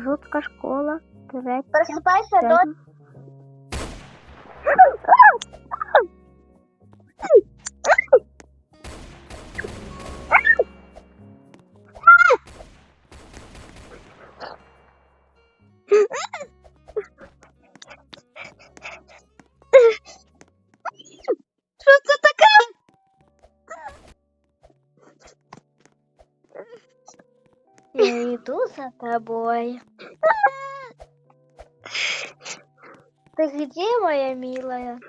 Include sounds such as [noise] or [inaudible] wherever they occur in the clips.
Жутка школа. Третя. Просыпайся, до [laughs] Я йду за тобой. Ты где, моя милая?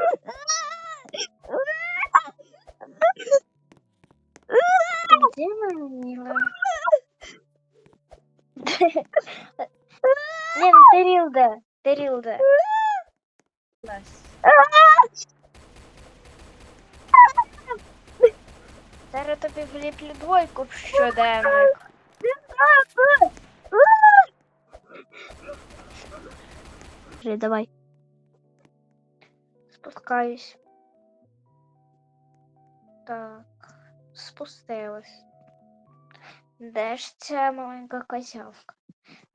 Ты где, моя милая? [laughs] Лен, Терилда, Терилда. Зараз тобі вліплю двойку в щоденник. Вже давай. Спускаюсь. Так, спустилась. Де ж ця маленька козявка?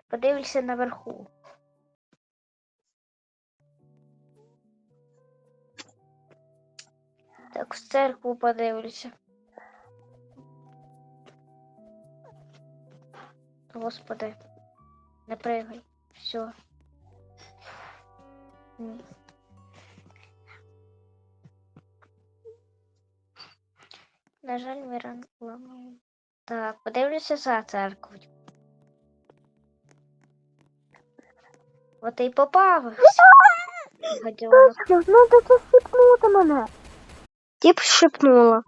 Подивлюся наверху. Так, в церкву подивлюся. Господи, не пригай. Все. На жаль, Міран ламає. Так, подивлюся за церквою. От і. Точно, надо це шипнути мене. Тіп шипнула.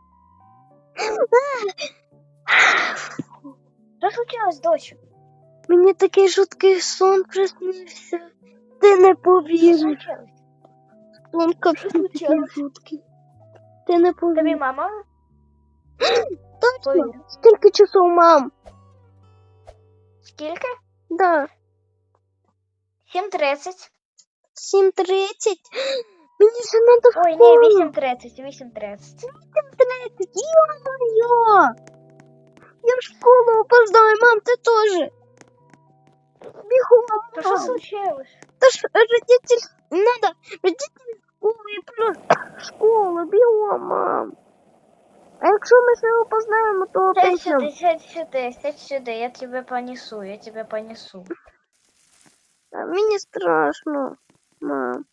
Що случилось, дочу? Мені такий жуткий сон приснився. Ти не повіриш. случилось? жуткий. Ти не Тобі повіриш. мама? [gasps] Точно? Скільки часов, мам? Скільки? Да. 7.30. 7.30. [gasps] Мені ще надо в Ой, школу. ні, 8.30, 8.30. 7.30. Ё-моё! Я в школу опоздаю, мам, ти теж. Бігом, То що мам. случилось? Та ж родитель, надо, родитель школи плюс школа, бігом, мам. А якщо ми ще опознаємо, то Сядь сюди, сядь сюди, сядь сюди, я тебе понесу, я тебе понесу. А мені страшно, мам.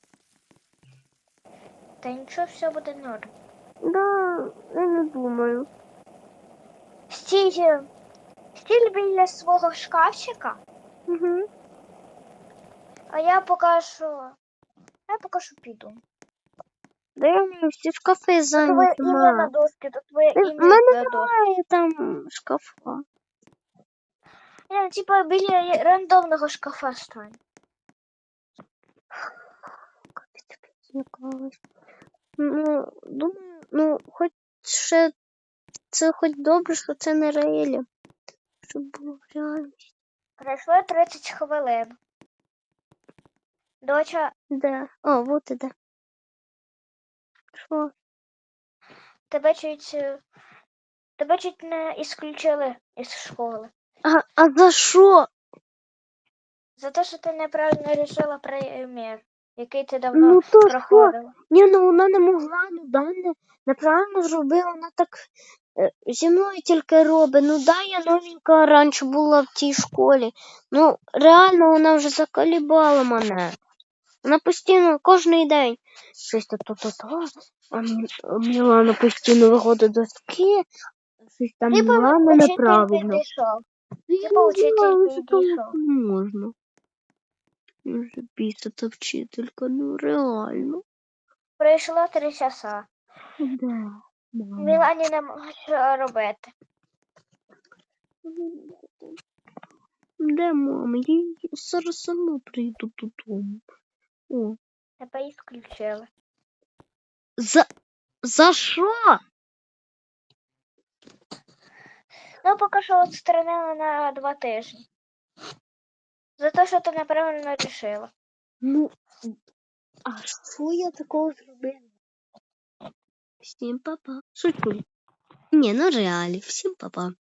Та нічого, все буде норм. Да, я не думаю. Стій, стій біля свого шкафчика, Угу. А я покажу. Я покажу піду. Да я не всі шкафи зайняті, ім'я на доскі, то твоє Ти- в ім'я мене. Немає там шкафа. Я, типа біля рандомного шкафа стань. Якогось. Ну, думаю, ну, хоч ще це хоч добре, що це не реалі. Щоб було реальність. Пройшло 30 хвилин. Доча, Де? О, вот іде. Що? тебе чуть. е, Тебе чуть не ісключили із школи. А, а за що? За те, що ти неправильно вирішила примір, який ти давно Ну то що? проходила. Ні, ну вона не могла, ну да, не, неправильно зробила, вона так е, зі мною тільки робить. Ну да, я новенька раніше була в тій школі. Ну, реально вона вже заколібала мене. Вона постійно кожен день щось то то то то а Мілана постійно виходить до доски, щось там Ти Мілана неправильно. підійшов. Я не учитель знаю, що там підійшов. можна. Вже біситься вчителька, ну реально. Пройшло три часа. Да. Мілані нема що робити. Де мама? Я зараз сама прийду додому. О, Тебе ісключили. за, за що? Ну, поки що відсторонили на два тижні. За те, що ти неправильно вирішила. Ну, а що я такого зробила? Всім папа. Шучу. Ні, ну реалі, всім папа.